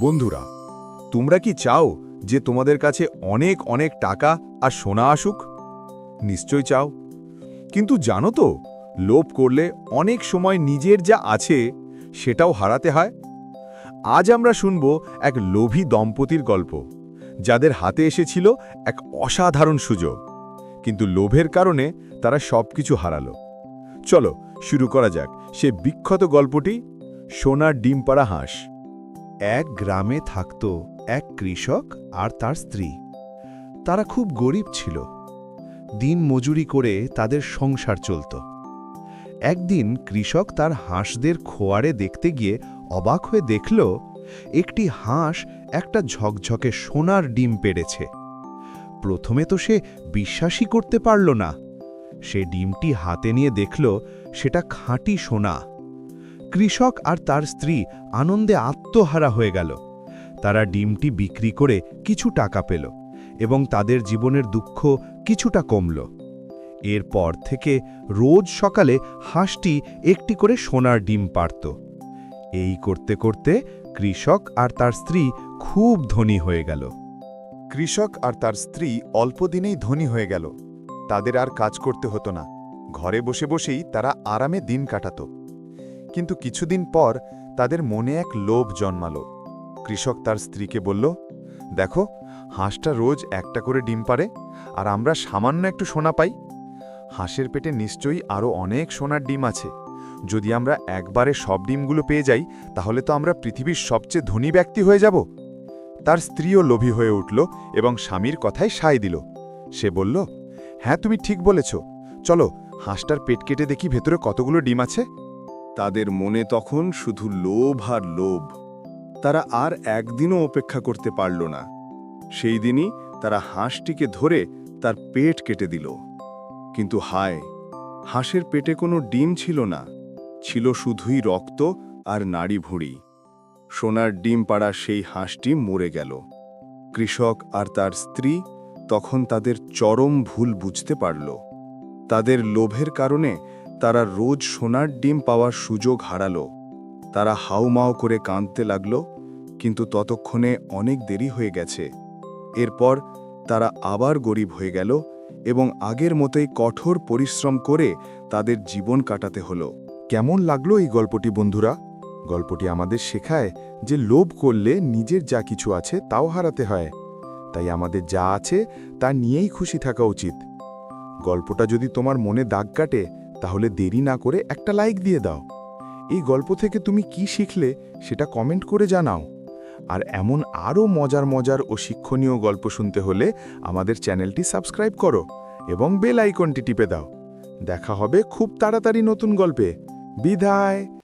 বন্ধুরা, তোমরা কি চাও যে তোমাদের কাছে অনেক অনেক টাকা আর সোনা আসুক? নিশ্চয় চাও। কিন্তু জানো তো, লোভ করলে অনেক সময় নিজের যা আছে সেটাও হারাতে হয়। আজ আমরা শুনব এক লোভী দম্পতির গল্প, যাদের হাতে এসেছিল এক অসাধারণ সুযোগ। কিন্তু লোভের কারণে তারা সবকিছু হারালো। চলো শুরু করা যাক সে বিখ্যাত গল্পটি, সোনার ডিম পাড়া হাঁস। এক গ্রামে থাকত এক কৃষক আর তার স্ত্রী। তারা খুব গরিব ছিল। দিন মজুরি করে তাদের সংসার চলত। একদিন কৃষক তার হাঁসদের খোয়ারে দেখতে গিয়ে অবাক হয়ে দেখল, একটি হাঁস একটা ঝকঝকে সোনার ডিম পেড়েছে। প্রথমে তো সে বিশ্বাসই করতে পারল না। সে ডিমটি হাতে নিয়ে দেখল, সেটা খাঁটি সোনা। কৃষক আর তার স্ত্রী আনন্দে আত্মহারা হয়ে গেল। তারা ডিমটি বিক্রি করে কিছু টাকা পেল এবং তাদের জীবনের দুঃখ কিছুটা কমল। এরপর থেকে রোজ সকালে হাঁসটি একটি করে সোনার ডিম পারত এই করতে করতে কৃষক আর তার স্ত্রী খুব ধনী হয়ে গেল। কৃষক আর তার স্ত্রী অল্প দিনেই ধনী হয়ে গেল। তাদের আর কাজ করতে হতো না। ঘরে বসে বসেই তারা আরামে দিন কাটাত। কিন্তু কিছুদিন পর তাদের মনে এক লোভ জন্মালো। কৃষক তার স্ত্রীকে বলল, দেখো, হাঁসটা রোজ একটা করে ডিম পারে আর আমরা সামান্য একটু সোনা পাই। হাঁসের পেটে নিশ্চয়ই আরও অনেক সোনার ডিম আছে। যদি আমরা একবারে সব ডিমগুলো পেয়ে যাই, তাহলে তো আমরা পৃথিবীর সবচেয়ে ধনী ব্যক্তি হয়ে যাব। তার স্ত্রীও লোভী হয়ে উঠল এবং স্বামীর কথায় সায় দিল। সে বলল হ্যাঁ তুমি ঠিক বলেছ। চলো, হাঁসটার পেট কেটে দেখি ভেতরে কতগুলো ডিম আছে। তাদের মনে তখন শুধু লোভ আর লোভ। তারা আর একদিনও অপেক্ষা করতে পারল না। সেই দিনই তারা হাঁসটিকে ধরে তার পেট কেটে দিল। কিন্তু হায়, হাঁসের পেটে কোনো ডিম ছিল না। ছিল শুধুই রক্ত আর নাড়ি ভুঁড়ি। সোনার ডিম পাড়া সেই হাঁসটি মরে গেল। কৃষক আর তার স্ত্রী তখন তাদের চরম ভুল বুঝতে পারল। তাদের লোভের কারণে তারা রোজ সোনার ডিম পাওয়ার সুযোগ হারালো। তারা হাউমাও করে কাঁদতে লাগল, কিন্তু ততক্ষণে অনেক দেরি হয়ে গেছে। এরপর তারা আবার গরিব হয়ে গেল এবং আগের মতোই কঠোর পরিশ্রম করে তাদের জীবন কাটাতে হলো। কেমন লাগল এই গল্পটি বন্ধুরা? গল্পটি আমাদের শেখায় যে লোভ করলে নিজের যা কিছু আছে তাও হারাতে হয়। তাই আমাদের যা আছে তা নিয়েই খুশি থাকা উচিত। গল্পটা যদি তোমার মনে দাগ কাটে তাহলে দেরি না করে একটা লাইক দিয়ে দাও। এই গল্প থেকে তুমি কি শিখলে সেটা কমেন্ট করে জানাও। আর এমন আরও মজার মজার ও শিক্ষণীয় গল্প শুনতে হলে আমাদের চ্যানেলটি সাবস্ক্রাইব করো এবং বেল আইকনটি টিপে দাও। দেখা হবে খুব তাড়াতাড়ি নতুন গল্পে। বিদায়।